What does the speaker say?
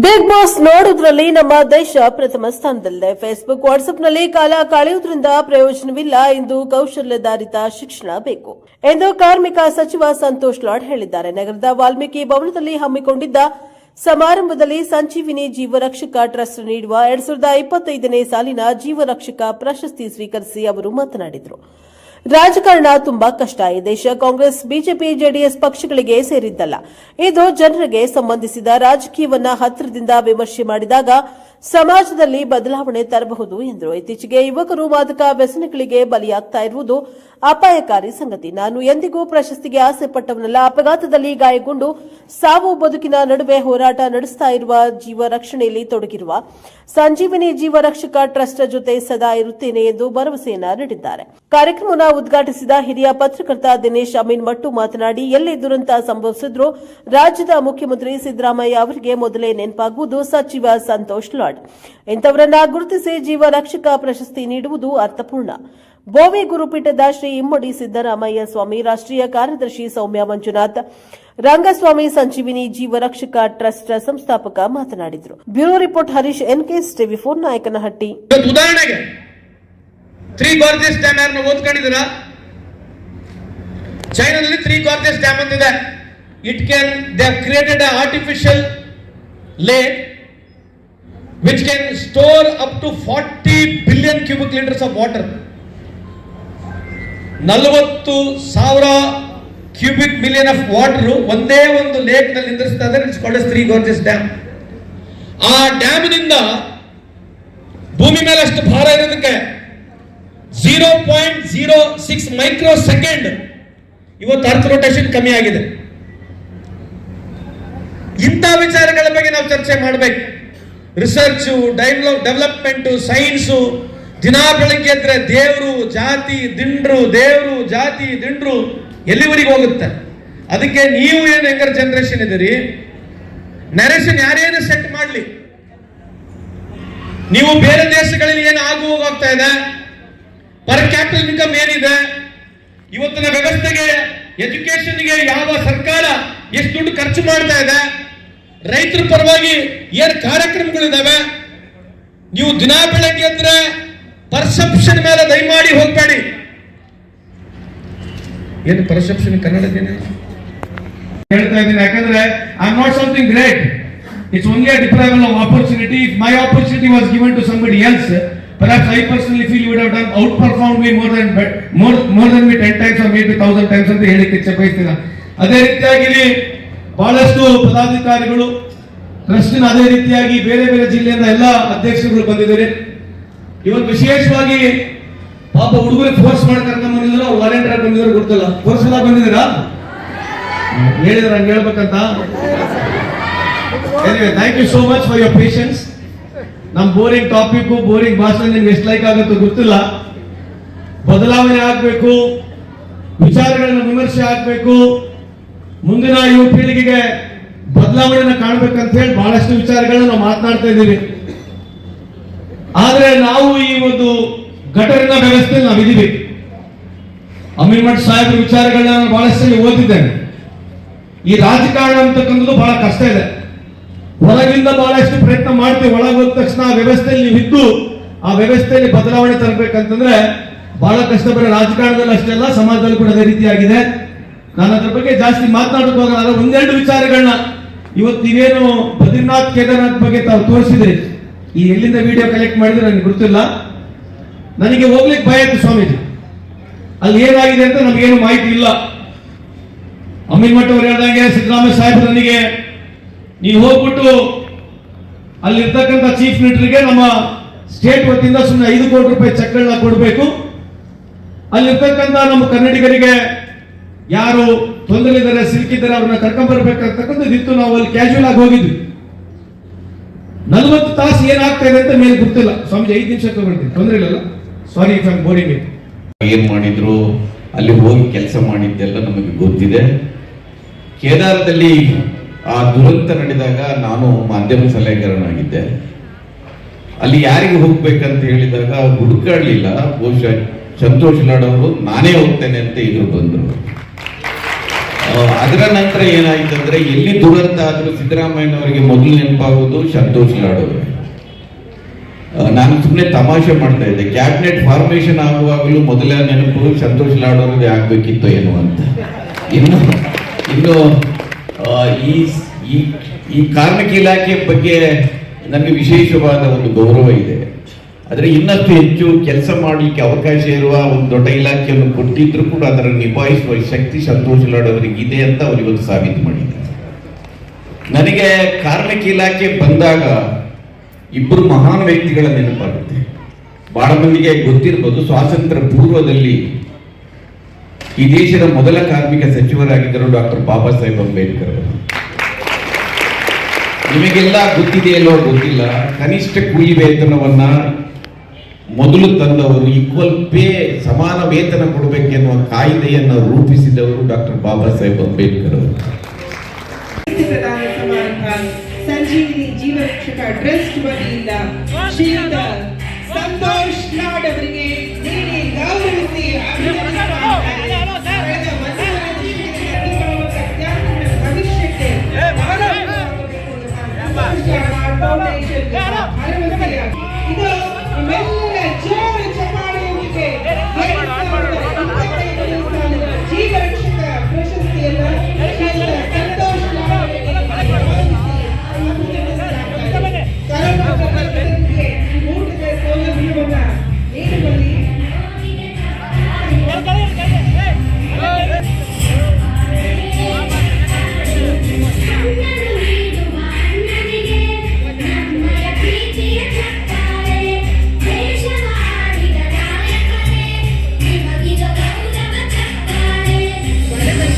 Big boss ನೋಡುವುದರಲ್ಲಿ ನಮ್ಮ ದೇಶ ಪ್ರಥಮ ಸ್ಥಾನದಲ್ಲಿದೆ. ಫೇಸ್ಬುಕ್ ವಾಟ್ಸ್ಆಪ್ನಲ್ಲಿ ಕಾಲ ಕಳೆಯುವುದರಿಂದ ಪ್ರಯೋಜನವಿಲ್ಲ ಎಂದು ಕೌಶಲ್ಯಧಾರಿತ ಶಿಕ್ಷಣ ಬೇಕು ಎಂದು ಕಾರ್ಮಿಕ ಸಚಿವ ಸಂತೋಷ್ ಲಾಡ್ ಹೇಳಿದ್ದಾರೆ. ನಗರದ ವಾಲ್ಮೀಕಿ ಭವನದಲ್ಲಿ ಹಮ್ಮಿಕೊಂಡಿದ್ದ ಸಮಾರಂಭದಲ್ಲಿ ಸಂಜೀವಿನಿ ಜೀವರಕ್ಷಕ ಟ್ರಸ್ಟ್ ನೀಡುವ ಎರಡ್ ಸಾವಿರದ ಇಪ್ಪತ್ತೈದನೇ ಸಾಲಿನ ಜೀವರಕ್ಷಕ ಪ್ರಶಸ್ತಿ ಸ್ವೀಕರಿಸಿ ಅವರು ಮಾತನಾಡಿದರು. ರಾಜಕಾರಣ ತುಂಬಾ ಕಷ್ಟ ಈ ದೇಶ ಕಾಂಗ್ರೆಸ್, ಬಿಜೆಪಿ, ಜೆಡಿಎಸ್ ಪಕ್ಷಗಳಿಗೆ ಸೇರಿದ್ದಲ್ಲ. ಇದು ಜನರಿಗೆ ಸಂಬಂಧಿಸಿದ ರಾಜಕೀಯವನ್ನ ಹತ್ತಿರದಿಂದ ವಿಮರ್ಶೆ ಮಾಡಿದಾಗ ಸಮಾಜದಲ್ಲಿ ಬದಲಾವಣೆ ತರಬಹುದು ಎಂದರು. ಇತ್ತೀಚೆಗೆ ಯುವಕರು ಮಾದಕ ವ್ಯಸನಗಳಿಗೆ ಬಲಿಯಾಗ್ತಾ ಇರುವುದು ಅಪಾಯಕಾರಿ ಸಂಗತಿ. ನಾನು ಎಂದಿಗೂ ಪ್ರಶಸ್ತಿಗೆ ಆಸೆ ಪಟ್ಟವನಲ್ಲ. ಅಪಘಾತದಲ್ಲಿ ಗಾಯಗೊಂಡು ಸಾವು ಬದುಕಿನ ನಡುವೆ ಹೋರಾಟ ನಡೆಸ್ತಾ ಇರುವ ಜೀವ ರಕ್ಷಣೆಯಲ್ಲಿ ತೊಡಗಿರುವ ಸಂಜೀವಿನಿ ಜೀವ ರಕ್ಷಕ ಟ್ರಸ್ಟ್ ಜೊತೆ ಸದಾ ಇರುತ್ತೇನೆ ಎಂದು ಭರವಸೆಯನ್ನ ನೀಡಿದ್ದಾರೆ. ಕಾರ್ಯಕ್ರಮವನ್ನು ಉದ್ಘಾಟಿಸಿದ ಹಿರಿಯ ಪತ್ರಕರ್ತ ದಿನೇಶ್ ಅಮೀನ್ ಮಟ್ಟು ಮಾತನಾಡಿ, ಎಲ್ಲಿ ದುರಂತ ಸಂಭವಿಸಿದ್ರೂ ರಾಜ್ಯದ ಮುಖ್ಯಮಂತ್ರಿ ಸಿದ್ದರಾಮಯ್ಯ ಅವರಿಗೆ ಮೊದಲೇ ನೆನಪಾಗುವುದು ಸಚಿವ ಸಂತೋಷ್ ಲಾಡ್. ಇಂಥವರನ್ನ ಗುರುತಿಸಿ ಜೀವ ರಕ್ಷಕ ಪ್ರಶಸ್ತಿ ನೀಡುವುದು ಅರ್ಥಪೂರ್ಣ. ಬೋವಿ ಗುರುಪೀಠದ ಶ್ರೀ ಇಮ್ಮಡಿ ಸಿದ್ದರಾಮಯ್ಯ ಸ್ವಾಮಿ, ರಾಷ್ಟ್ರೀಯ ಕಾರ್ಯದರ್ಶಿ ಸೌಮ್ಯ ಮಂಜುನಾಥ್, ರಂಗಸ್ವಾಮಿ ಸಂಜೀವಿನಿ ಜೀವರಕ್ಷಕ ಟ್ರಸ್ಟ್ ಸಂಸ್ಥಾಪಕ ಮಾತನಾಡಿದರು. Bureau report Harish NKS TV four Nayakanahatti ಉದಾಹರಣೆಗೆ ತ್ರೀ ಗಾರ್ಜೆಸ್ ಡ್ಯಾಮ್ ಯಾರನ್ನ ಓದ್ಕೊಂಡಿದ್ದೀರ? ಚೈನಾದಲ್ಲಿ ತ್ರೀ ಗಾರ್ಜೆಸ್ ಡ್ಯಾಮ್ ಅಂತಿದೆ. It can they created artificial lake which can store up to forty billion cubic litres of water ನಲವತ್ತು ಸಾವಿರ ಕ್ಯೂಬಿಕ್ ಮಿಲಿಯನ್ ಆಫ್ ವಾಟರ್ ಒಂದೇ ಒಂದು ಲೇಕ್ನಲ್ಲಿ ನಿಂದ್ರಿಸ್ತಾ ಇದೆ ಇಟ್ಸ್ ತ್ರೀ ಗಾರ್ಜೆಸ್ ಡ್ಯಾಮ್ ಆ ಡ್ಯಾಮ್ನಿಂದ ಭೂಮಿ ಮೇಲೆ ಅಷ್ಟು ಭಾರ ಇರೋದಕ್ಕೆ zero point zero six micro second ಇವತ್ತು ಅರ್ಥ ರೊಟೇಷನ್ ಕಮ್ಮಿ ಆಗಿದೆ. ಇಂಥ ವಿಚಾರಗಳ ಬಗ್ಗೆ ನಾವು ಚರ್ಚೆ ಮಾಡಬೇಕು. ರಿಸರ್ಚು ಡೆವಲಪ್ಮೆಂಟ್ ಸೈನ್ಸು ದಿನ ಬೆಳಗ್ಗೆ ಎದ್ರೆ ದೇವರು, ಜಾತಿ, ದಿಂಡ್ರು, ದೇವರು, ಜಾತಿ, ದಿಂಡ್ರು ಎಲ್ಲಿವರೆಗೆ ಹೋಗುತ್ತೆ? ಅದಕ್ಕೆ ನೀವು ಏನು ಯಂಗರ್ ಜನರೇಷನ್ ಇದ್ದೀರಿ? ನರೇಷನ್ ಯಾರೇನು ಸೆಟ್ ಮಾಡಲಿ? ನೀವು ಬೇರೆ ದೇಶಗಳಲ್ಲಿ ಏನು ಆಗು ಹೋಗ್ತಾ ಇದೆ? ಪರ್ ಕ್ಯಾಪಿಟಲ್ ಇನ್ಕಮ್ ಏನಿದೆ ಇವತ್ತಿನ ವ್ಯವಸ್ಥೆಗೆ ಎಜುಕೇಶನ್ಗೆ ಯಾವ ಸರ್ಕಾರ ಎಷ್ಟು ದುಡ್ಡು ಖರ್ಚು ಮಾಡ್ತಾ ಇದೆ, ರೈತರ ಪರವಾಗಿ ಏನು ಕಾರ್ಯಕ್ರಮಗಳಿದಾವೆ, ನೀವು ದಿನ ಬೆಳಗ್ಗೆ ಅಂದ್ರೆ ಪರ್ಸೆಪ್ಷನ್ ಮೇಲೆ ದಯಮಾಡಿ ಹೋಗ್ಬೇಡಿ. ಏನು ಪರ್ಸೆಪ್ಷನ್ ಕನ್ನಡದೇನೆ ಹೇಳ್ತಾ ಇದ್ದೀನಿ, ಯಾಕಂದ್ರೆ I am not something great it's only a deprival of opportunity my opportunity was given to somebody else perhaps I personally feel you would have done outperformed me more than more more than me 10 times or maybe 1000 times ಅಂತ ಹೇಳಿಕ್ಕೆ ಇಚ್ಛೆ ಬಯಸ್ತೀನಿ ಅದೇ ರೀತಿಯಾಗಿ ಇಲ್ಲಿ ಬಹಳಷ್ಟು ಪದಾಧಿಕಾರಿಗಳು, ಟ್ರಸ್ಟಿನ ಅದೇ ರೀತಿಯಾಗಿ ಬೇರೆ ಬೇರೆ ಜಿಲ್ಲೆಯಿಂದ ಎಲ್ಲ ಅಧ್ಯಕ್ಷರುಗಳು ಬಂದಿದ್ದಾರೆ. ಇವತ್ತು ವಿಶೇಷವಾಗಿ ಪಾಪ ಹುಡುಗರಿಗೆ ಫೋರ್ಸ್ ಮಾಡಿ ಕರ್ಕೊಂಡ್ ಬಂದಿದ್ರು ವಾಲಂಟಿಯರ್ ಬಂದಿದ್ರು ಗೊತ್ತಲ್ಲ. ಫೋರ್ಸ್ ಎಲ್ಲ ಬಂದಿದ್ದೀರಾ? ಹೇಳಿದ್ರೆ ಹಂಗೆ ಹೇಳ್ಬೇಕಂತ? Thank you so much for your patience ನಮ್ ಬೋರಿಂಗ್ ಟಾಪಿಕ್ ಬೋರಿಂಗ್ ಭಾಷೆ ನಿಮ್ಗೆ ಎಷ್ಟು ಲೈಕ್ ಆಗುತ್ತೋ ಗೊತ್ತಿಲ್ಲ. ಬದಲಾವಣೆ ಆಗ್ಬೇಕು. ವಿಚಾರಗಳನ್ನ ವಿಮರ್ಶೆ ಆಗ್ಬೇಕು. ಮುಂದಿನ ಯುವ ಪೀಳಿಗೆಗೆ ಬದಲಾವಣೆನ ಕಾಣ್ಬೇಕಂತ ಹೇಳಿ ಬಹಳಷ್ಟು ವಿಚಾರಗಳನ್ನ ನಾವು ಮಾತನಾಡ್ತಾ ಇದ್ದೀವಿ. ಆದ್ರೆ ನಾವು ಈ ಒಂದು ಗಟರಿನ ವ್ಯವಸ್ಥೆಯಲ್ಲಿ ನಾವಿದ್ದೀವಿ. ಅಮೀನ್ಮಠ್ ಸಾಹೇಬ್ರ ವಿಚಾರಗಳನ್ನ ನಾನು ಬಹಳಷ್ಟು ಓದಿದ್ದೇನೆ ಈ ರಾಜಕಾರಣ ಅಂತಕ್ಕಂಥದ್ದು ಬಹಳ ಕಷ್ಟ ಇದೆ. ಹೊರಗಿಂದ ಬಹಳಷ್ಟು ಪ್ರಯತ್ನ ಮಾಡ್ತೀವಿ. ಒಳಗೆ ಹೋದ ತಕ್ಷಣ ಆ ವ್ಯವಸ್ಥೆಯಲ್ಲಿ ನೀವು ಇದ್ದು ಆ ವ್ಯವಸ್ಥೆಯಲ್ಲಿ ಬದಲಾವಣೆ ತರಬೇಕಂತಂದ್ರೆ ಬಹಳ ಕಷ್ಟ ಬರೋ ರಾಜಕಾರಣದಲ್ಲಿ ಅಷ್ಟೇ ಅಲ್ಲ ಸಮಾಜದಲ್ಲಿ ಕೂಡ ಅದೇ ರೀತಿಯಾಗಿದೆ ನಾನು ಅದ್ರ ಬಗ್ಗೆ ಜಾಸ್ತಿ ಮಾತನಾಡಕ್ ಹೋಗಲ್ಲ ಒಂದೆರಡು ವಿಚಾರಗಳನ್ನ ಇವತ್ತು ನೀವೇನು ಬದ್ರಿನಾಥ್ ಕೇದಾರ್ನಾಥ್ ಬಗ್ಗೆ ತಾವು ತೋರಿಸಿದ್ರಿ. ಈ ಎಲ್ಲಿಂದ ವಿಡಿಯೋ ಕಲೆಕ್ಟ್ ಮಾಡಿದ್ರೆ ನನಗೆ ಗೊತ್ತಿಲ್ಲ. ನನಗೆ ಹೋಗ್ಲಿಕ್ಕೆ ಭಯ ಇತ್ತು ಸ್ವಾಮೀಜಿ. ಅಲ್ಲಿ ಏನಾಗಿದೆ ಅಂತ ನಮಗೇನು ಮಾಹಿತಿ ಇಲ್ಲ. ಅಮೀನ್ ಮಠ ಅವರು ಹೇಳಿದಂಗೆ ಸಿದ್ದರಾಮಯ್ಯ ಸಾಹೇಬ್ ನನಗೆ ನೀವು ಹೋಗ್ಬಿಟ್ಟು ಅಲ್ಲಿರ್ತಕ್ಕಂಥ ಚೀಫ್ ಮಿನಿಸ್ಟರ್ಗೆ ನಮ್ಮ ಸ್ಟೇಟ್ ವತಿಯಿಂದ ಸುಮ್ಮನೆ ಐದು ಕೋಟಿ ರೂಪಾಯಿ ಚೆಕ್ಗಳನ್ನ ಕೊಡಬೇಕು. ಅಲ್ಲಿರ್ತಕ್ಕಂಥ ನಮ್ಮ ಕನ್ನಡಿಗರಿಗೆ ಯಾರು ತೊಂದರೆ ಇದ್ದಾರೆ ಸಿಲುಕಿದ್ದಾರೆ ಅವ್ರನ್ನ ಕರ್ಕೊಂಡ್ ಬರ್ಬೇಕಂತಕ್ಕಂಥದ್ದು ಇತ್ತು ನಾವು ಅಲ್ಲಿ ಕ್ಯಾಶುವಲ್ ಆಗಿ ಹೋಗಿದ್ವಿ. ನಲವತ್ತು ತಾಸು ಏನಾಗ್ತಾ ಇದೆ ಅಂತ ಮೇಲೆ ಗೊತ್ತಿಲ್ಲ. ಸ್ವಾಮೀಜಿ, ಐದು ನಿಮಿಷ ತಗೊಳ್ತೀನಿ ತೊಂದರೆ ಇಲ್ಲ sorry if I'm boring it ಏನ್ ಮಾಡಿದ್ರು? ಅಲ್ಲಿ ಹೋಗಿ ಕೆಲಸ ಮಾಡಿದ್ದೆಲ್ಲ ನಮಗೆ ಗೊತ್ತಿದೆ. ಕೇದಾರದಲ್ಲಿ ಆ ದುರಂತ ನಡೆದಾಗ ನಾನು ಮಾಧ್ಯಮ ಸಲಹೆಗಾರನಾಗಿದ್ದೆ. ಅಲ್ಲಿ ಯಾರಿಗೆ ಹೋಗ್ಬೇಕಂತ ಹೇಳಿದಾಗ ಹುಡುಕಾಡ್ಲಿಲ್ಲ ಬಹುಶಃ ಸಂತೋಷ್ ಲಾಡ್ ಅವರು ನಾನೇ ಹೋಗ್ತೇನೆ ಅಂತ ಇದ್ರು ಬಂದ್ರು. ಅದರ ನಂತರ ಏನಾಯ್ತು ಅಂದ್ರೆ, ಎಲ್ಲಿ ದುರಂತ ಆದ್ರೂ ಸಿದ್ದರಾಮಯ್ಯನವರಿಗೆ ಮೊದಲು ನೆನಪಾಗುವುದು ಸಂತೋಷ್ ಲಾಡ್ ಅವರು. ನಾನು ಸುಮ್ಮನೆ ತಮಾಷೆ ಮಾಡ್ತಾ ಇದ್ದೆ, ಕ್ಯಾಬಿನೆಟ್ ಫಾರ್ಮೇಶನ್ ಆಗುವಾಗಲೂ ಮೊದಲ ನೆನಪು ಸಂತೋಷ್ ಲಾಡ್ ಅವರದೇ ಆಗ್ಬೇಕಿತ್ತು ಏನು ಅಂತ. ಇನ್ನು ಇನ್ನು ಈ ಈ ಕಾರ್ಮಿಕ ಇಲಾಖೆ ಬಗ್ಗೆ ನನಗೆ ವಿಶೇಷವಾದ ಒಂದು ಗೌರವ ಇದೆ. ಆದರೆ ಇನ್ನಷ್ಟು ಹೆಚ್ಚು ಕೆಲಸ ಮಾಡಲಿಕ್ಕೆ ಅವಕಾಶ ಇರುವ ಒಂದು ದೊಡ್ಡ ಇಲಾಖೆಯನ್ನು ಕೊಟ್ಟಿದ್ರು ಕೂಡ ಅದರ ನಿಭಾಯಿಸುವ ಶಕ್ತಿ ಸಂತೋಷ್ ಲಾಡ್ ಇದೆ ಅಂತ ಅವರಿಗೊಂದು ಸಾಬೀತು ಮಾಡಿದ್ದಾರೆ. ನನಗೆ ಕಾರ್ಮಿಕ ಇಲಾಖೆ ಬಂದಾಗ ಇಬ್ಬರು ಮಹಾನ್ ವ್ಯಕ್ತಿಗಳ ನೆನಪಾಗುತ್ತೆ. ಬಹಳ ಮಂದಿಗೆ ಗೊತ್ತಿರ್ಬೋದು, ಸ್ವಾತಂತ್ರ್ಯ ಪೂರ್ವದಲ್ಲಿ ಈ ದೇಶದ ಮೊದಲ ಕಾರ್ಮಿಕ ಸಚಿವರಾಗಿದ್ದರು ಡಾಕ್ಟರ್ ಬಾಬಾ ಸಾಹೇಬ್ ಅಂಬೇಡ್ಕರ್ ನಿಮಗೆಲ್ಲ ಗೊತ್ತಿದೆಯಲ್ಲೋ ಗೊತ್ತಿಲ್ಲ? ಕನಿಷ್ಠ ಕೂಲಿ ವೇತನವನ್ನ ಮೊದಲು ತಂದವರು ಈಕ್ವಲ್ ಪೇ ಸಮಾನ ವೇತನ ಕೊಡಬೇಕೆನ್ನುವ ಕಾಯ್ದೆಯನ್ನು ರೂಪಿಸಿದವರು ಡಾಕ್ಟರ್ ಬಾಬಾ ಸಾಹೇಬ್ ಅಂಬೇಡ್ಕರ್ ಸಂಜೀವಿನಿ ಜೀವರಕ್ಷಕ ಟ್ರಸ್ಟ್ ವತಿಯಿಂದ ಶ್ರೀಯುತ ಇದು ನಿಮ್ಮೆಲ್ಲರ ಜೋಡಿ